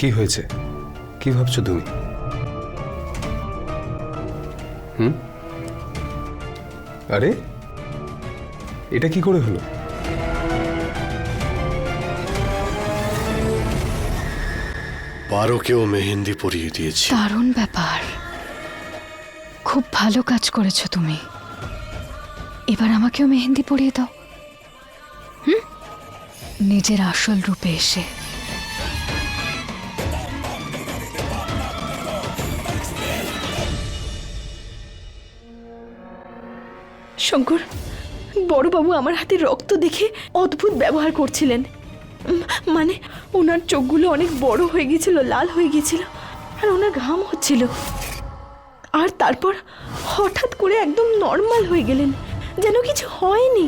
কি হয়েছে? কি ভাবছ তুমি? হুম? আরে এটা কি করে হলো? বারোকেও মেহেন্দি পরিয়ে দিয়েছি। দারুণ ব্যাপার। খুব ভালো কাজ করেছ তুমি। এবার আমাকেও মেহেন্দি পরিয়ে দাও। হুম? নিজের আসল রূপে এসে। শঙ্কর, বড়বাবু আমার হাতে রক্ত দেখে অদ্ভুত ব্যবহার করছিলেন। মানে ওনার চোখগুলো অনেক বড় হয়ে গেছিল লাল হয়ে গেছিল আর ওনার ঘাম হচ্ছিল। আর তারপর হঠাৎ করে একদম নর্মাল হয়ে গেলেন, যেন কিছু হয়নি।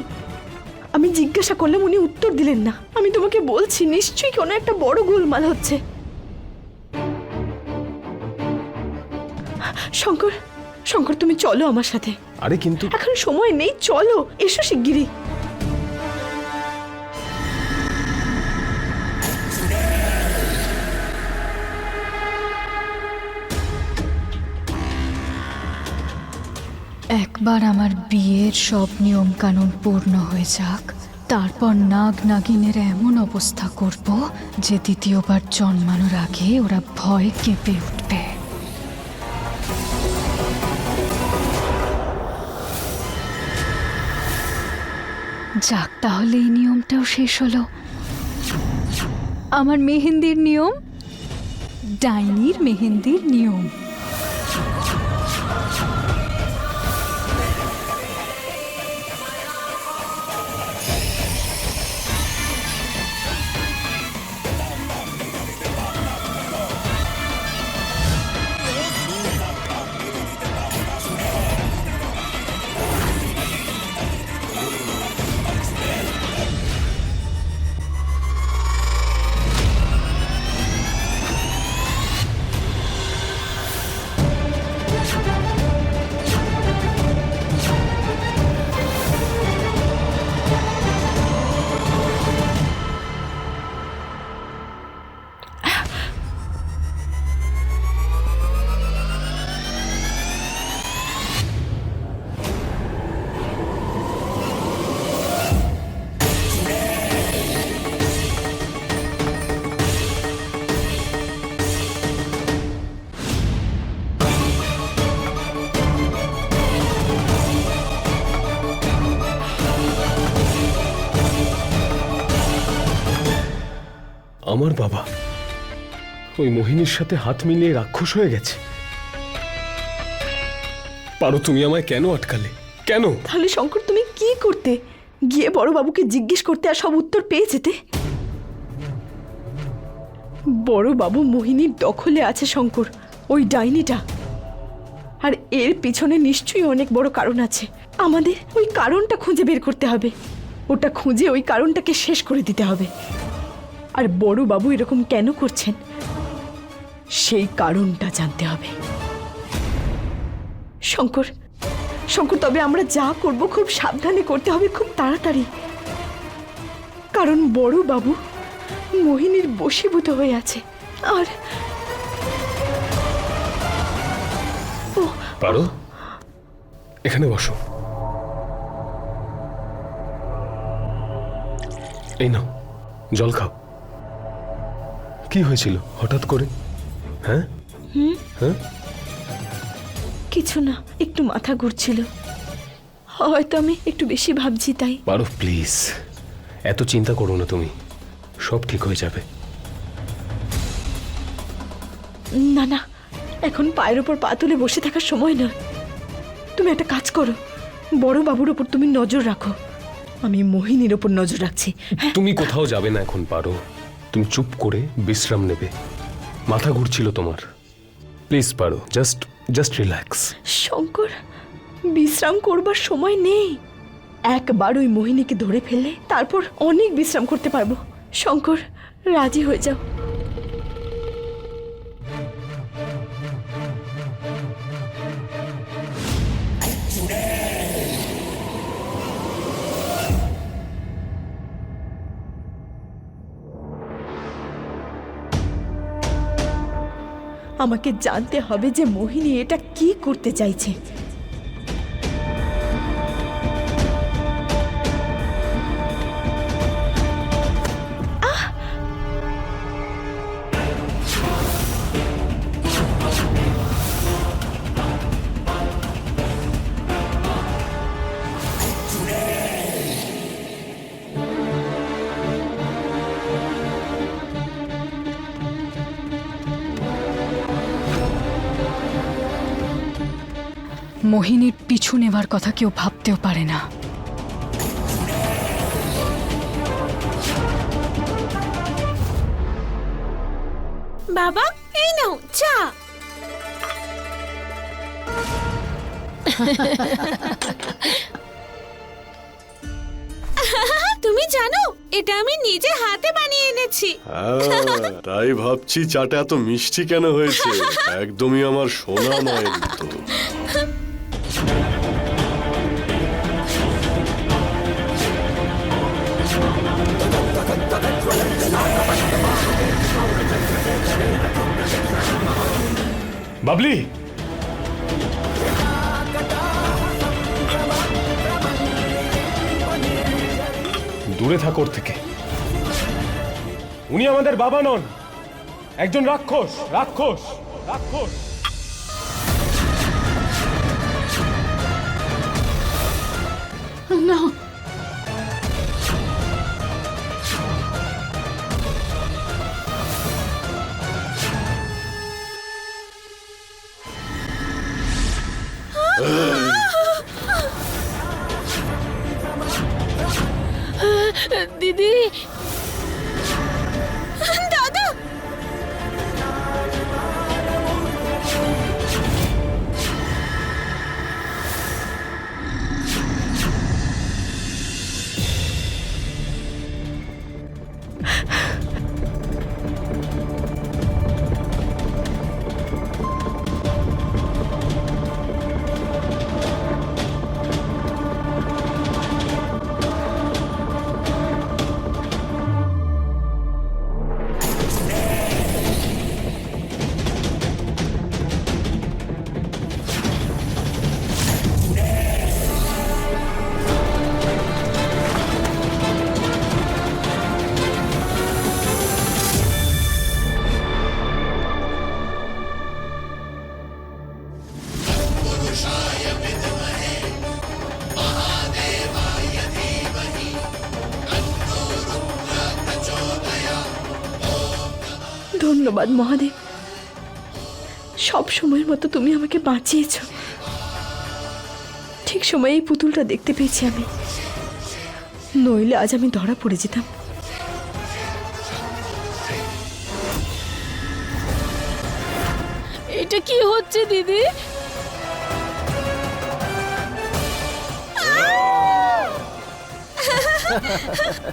আমি জিজ্ঞাসা করলাম, উনি উত্তর দিলেন না। আমি তোমাকে বলছি, নিশ্চয়ই কোনো একটা বড় গোলমাল হচ্ছে। শঙ্কর শঙ্কর, তুমি চলো আমার সাথে। আরে কিন্তু এখন সময় নেই চলো এসো শিগগিরই। একবার আমার বিয়ের সব নিয়ম কানুন পূর্ণ হয়ে যাক তারপর নাগ নাগিনের এমন অবস্থা করব যে দ্বিতীয়বার জন্মানোর আগে ওরা ভয় কেঁপে উঠবে। যাক তাহলে এই নিয়মটাও শেষ হলো। আমার মেহেন্দির নিয়ম ডাইনির মেহেন্দির নিয়ম। আমার বাবা। ওই মোহিনীর সাথে হাত মিলিয়ে রাক্ষস হয়ে গেছে। পারো, তুমি আমায় কেন আটকালে? কেন? তাহলে শঙ্কর, তুমি কি করতে? গিয়ে বড়বাবুকে জিজ্ঞেস করতে আর সব উত্তর পেয়ে যেতে। বড়বাবু মোহিনীর দখলে আছে শঙ্কর, ওই ডাইনিটা। আর এর পিছনে নিশ্চয়ই অনেক বড় কারণ আছে। আমাদের ওই কারণটা খুঁজে বের করতে হবে। ওটা খুঁজে ওই কারণটাকে শেষ করে দিতে হবে। আর বড় বাবু এরকম কেন করছেন? সেই কারণটা জানতে হবে। শঙ্কর শঙ্কর, তবে আমরা যা করব খুব সাবধানে করতে হবে, খুব তাড়াতাড়ি। কারণ বড় বাবু মোহিনীর বশীভূত হয়ে আছে। আর পারো? এখানে বসো। এই নাও, জল খাও। কি হয়েছিল হঠাৎ করে? হ্যাঁ? হ্যাঁ? কিছু না একটু মাথা ঘুরছিল। হয়তো আমি একটু বেশি ভাবছি তাই। পারো প্লিজ এত চিন্তা করো না তুমি। সব ঠিক হয়ে যাবে। না না এখন পায়ের ওপর পা তুলে বসে থাকার সময় না তুমি একটা কাজ করো বড় বাবুর ওপর তুমি নজর রাখো। আমি মোহিনীর ওপর নজর রাখছি হ্যাঁ? তুমি কোথাও যাবে না এখন পারো তুমি চুপ করে বিশ্রাম নেবে। মাথা ঘুরছিল তোমার। প্লিজ পারো জাস্ট জাস্ট রিল্যাক্স শঙ্কর, বিশ্রাম করবার সময় নেই। একবার ওই মোহিনীকে ধরে ফেললে তারপর অনেক বিশ্রাম করতে পারব। শঙ্কর, রাজি হয়ে যাও। আমাকে জানতে হবে যে মোহিনী এটা কি করতে চাইছে। মোহিনীর পিছু নেবার কথা কেউ ভাবতেও পারে না। বাবা এই নাও চা। তুমি জানো এটা আমি নিজে হাতে বানিয়ে এনেছি। হ্যাঁ, তাই ভাবছি চাটা এত মিষ্টি কেন হয়েছে? একদমই আমার সোনা মায়ের মতো বাবলি। দূরে থাকো ওর থেকে। উনি আমাদের বাবা নন। একজন রাক্ষস রাক্ষস রাক্ষস। না ধন্যবাদ, মহাদেব। সব সময়ের মতো তুমি আমাকে বাঁচিয়েছ। ঠিক সময়ে এই পুতুলটা দেখতে পেয়েছি আমি। নইলে আজ আমি ধরা পড়ে যেতাম। এটা কি হচ্ছে, দিদি?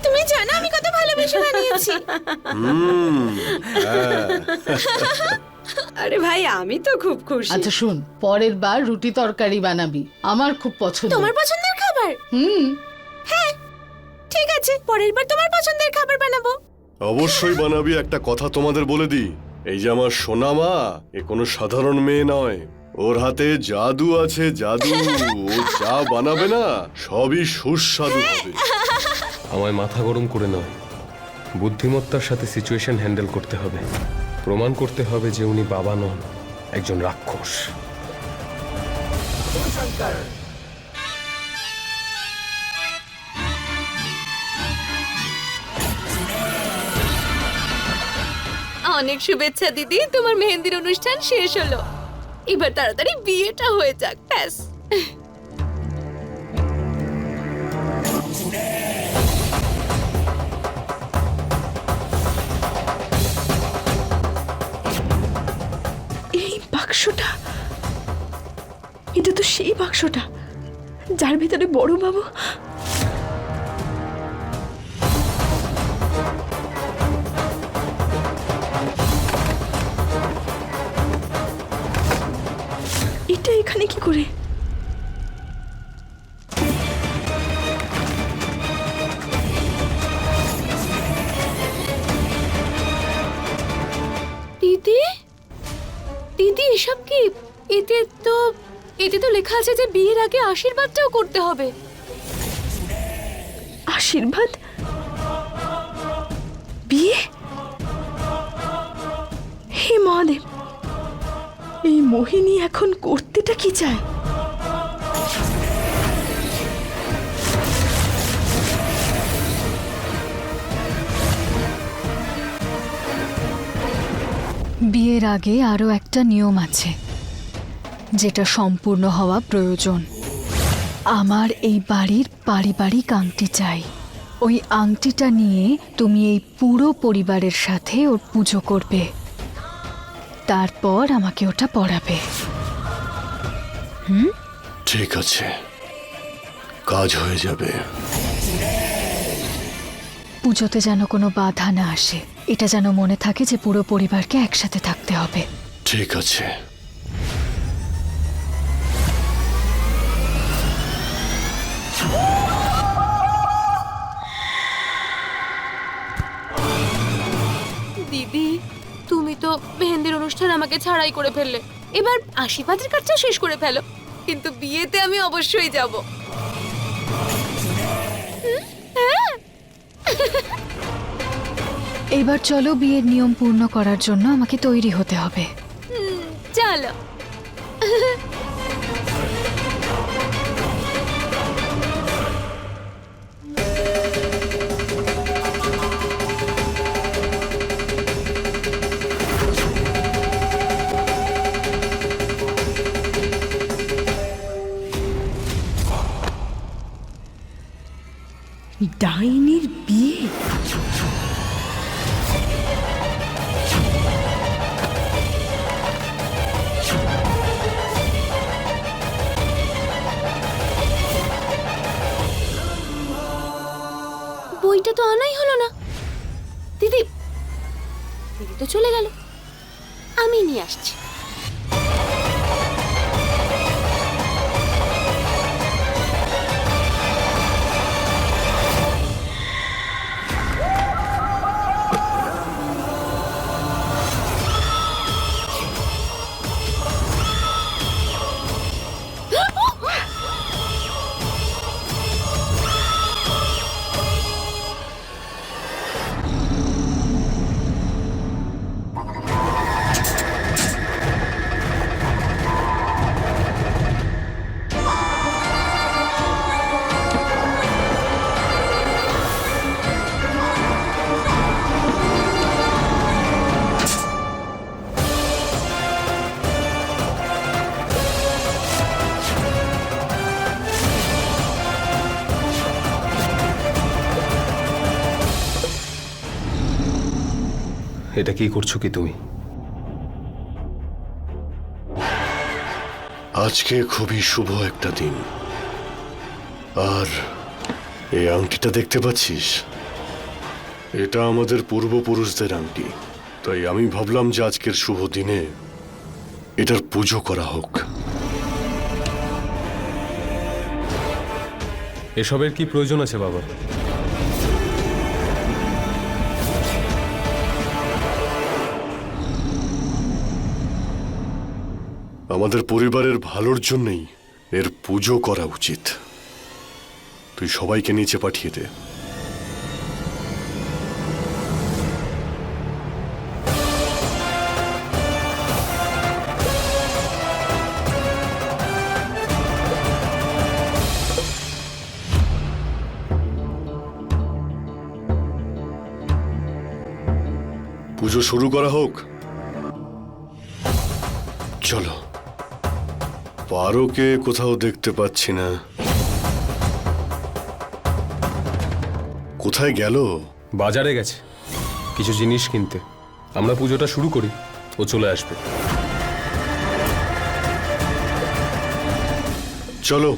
তুমি জানো আমি কত ভালোবেসে বানিয়েছি। আরে ভাই আমি তো খুব খুশি। আচ্ছা শুন পরের বার রুটি তরকারি বানাবি। আমার খুব পছন্দ। তোমার পছন্দের খাবার? হুম। হ্যাঁ ঠিক আছে পরের বার তোমার পছন্দের খাবার বানাবো। অবশ্যই বানাবি একটা কথা তোমাদের বলে দিই। এই যে আমার সোনা মা এ কোনো সাধারণ মেয়ে নয়। ওর হাতে জাদু আছে জাদু। ও যা বানাবে না সবই সুস্বাদু হবে। আমায় মাথা গরম করে নয় বুদ্ধিমত্তার সাথে সিচুয়েশন হ্যান্ডেল করতে হবে। প্রমাণ করতে হবে যে উনি বাবা নন একজন রাক্ষস। অনেক শুভেচ্ছা দিদি। তোমার মেহেন্দির অনুষ্ঠান শেষ হলো। এবার তাড়াতাড়ি বিয়েটা হয়ে যাক ব্যাস। বাক্সটা? এটা তো সেই বাক্সটা যার ভিতরে বড় বাবু। এটা এখানে কি করে? তো লেখা আছে যে বিয়ের আগে আশীর্বাদটাও করতে হবে। আশীর্বাদ? বিয়ে? হে মহাদেব এই মোহিনী এখন করতেটা কি চায়? বিয়ের আগে আরও একটা নিয়ম আছে। যেটা সম্পূর্ণ হওয়া প্রয়োজন। আমার এই বাড়ির পারিবারিক আংটি চাই। ওই আংটিটা নিয়ে তুমি এই পুরো পরিবারের সাথে ওর পুজো করবে। তারপর আমাকে ওটা পড়াবে। হুম? ঠিক আছে। কাজ হয়ে যাবে। পুজোতে যেন কোনো বাধা না আসে। এটা যেন মনে থাকে যে পুরো পরিবারকে একসাথে থাকতে হবে। ঠিক আছে। আমাকে ছাড়াই করে ফেললে। এবার আশীর্বাদের কাজটা শেষ করে ফেলো। কিন্তু বিয়েতে আমি অবশ্যই যাব। এবার চলো বিয়ের নিয়ম পূর্ণ করার জন্য আমাকে তৈরি হতে হবে। চলো। ডাইনির বিয়ে? এটা কি করছ কি তুমি? আজকে খুবই শুভ একটা দিন। আর এই আংটিটা দেখতে পাচ্ছিস? এটা আমাদের পূর্বপুরুষদের আংটি। তাই আমি ভাবলাম যে আজকের শুভ দিনে এটার পুজো করা হোক। এসবের কি প্রয়োজন আছে বাবা? আমাদের পরিবারের ভালোর জন্যই এর পুজো করা উচিত। তুই সবাইকে নিচে পাঠিয়ে দে। পুজো শুরু করা হোক। চলো। পারোকে কোথাও দেখতে পাচ্ছি না। কোথায় গেল? বাজারে গেছে। কিছু জিনিস কিনতে। আমরা পুজোটা শুরু করি ও চলে আসবে। চলো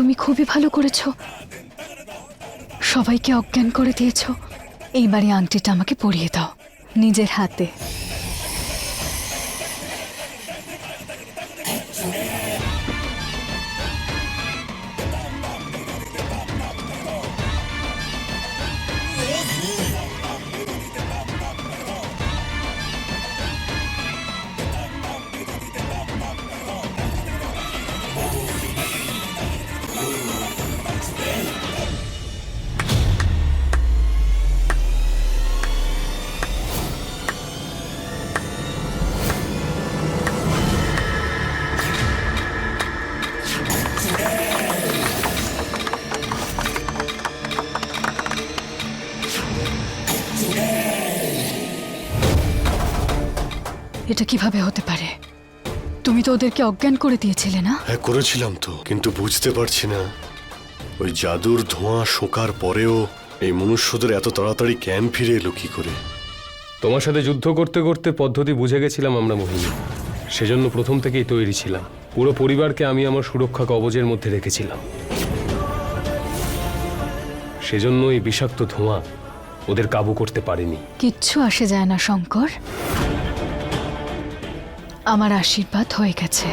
তুমি খুবই ভালো করেছ। সবাইকে অজ্ঞান করে দিয়েছ। এইবারে আংটিটা আমাকে পরিয়ে দাও। নিজের হাতে। এটা কীভাবে হতে পারে? তুমি তো ওদেরকে অজ্ঞান করে দিয়েছিলে না? হ্যাঁ করেছিলাম তো কিন্তু বুঝতে পারছি না। ওই জাদুর ধোঁয়া শোকার পরেও এই মনুষ্যদের এত তাড়াতাড়ি জ্ঞান ফিরে এলো কি করে? তোমার সাথে যুদ্ধ করতে করতে পদ্ধতি বুঝে গেছিলাম আমরা মোহিনী। সেজন্য প্রথম থেকেই তৈরি ছিলাম। পুরো পরিবারকে আমি আমার সুরক্ষা কবজের মধ্যে রেখেছিলাম। সেজন্য এই বিষাক্ত ধোঁয়া ওদের কাবু করতে পারেনি। কিচ্ছু আসে যায় না শঙ্কর। আমার আশীর্বাদ হয়ে গেছে।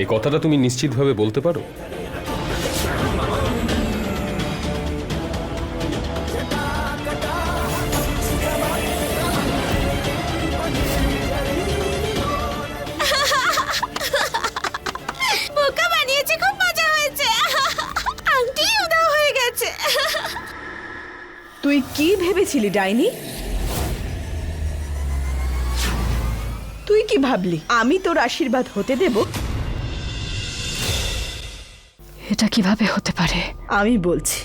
এই কথাটা তুমি নিশ্চিতভাবে বলতে পারো? বোকা বানিয়েছে খুব মজা হয়েছে। আংটি হয়ে গেছে। তুই কি ভেবেছিলি ডাইনি? ভাবলি? আমি তোর আশীর্বাদ হতে দেব। এটা কীভাবে হতে পারে? আমি বলছি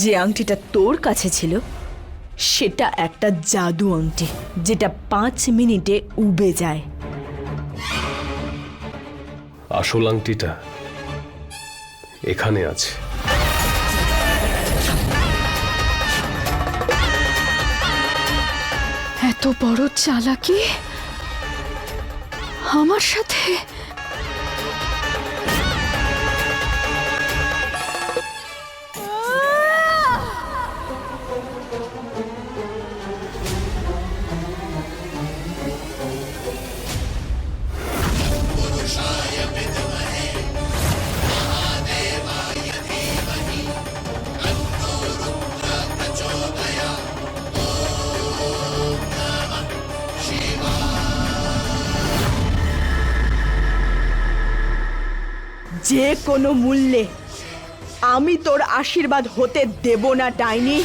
যে আংটিটা তোর কাছে ছিল সেটা একটা জাদু আংটি যেটা পাঁচ মিনিটে উবে যায়। আসল আংটিটা এখানে আছে। এত বড় চালাকি? আমার সাথে যে কোনো মূল্যে আমি তোর আশীর্বাদ হতে দেব না ডাইনি।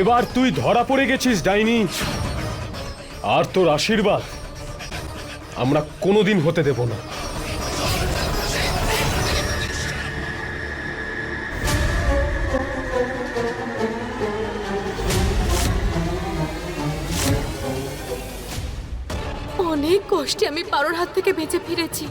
এবার তুই ধরা পড়ে গেছিস, ডাইনি। আর তোর আশীর্বাদ আমরা কোনোদিন হতে দেব না। অনেক কষ্টে আমি পারোর হাত থেকে বেঁচে ফিরেছি।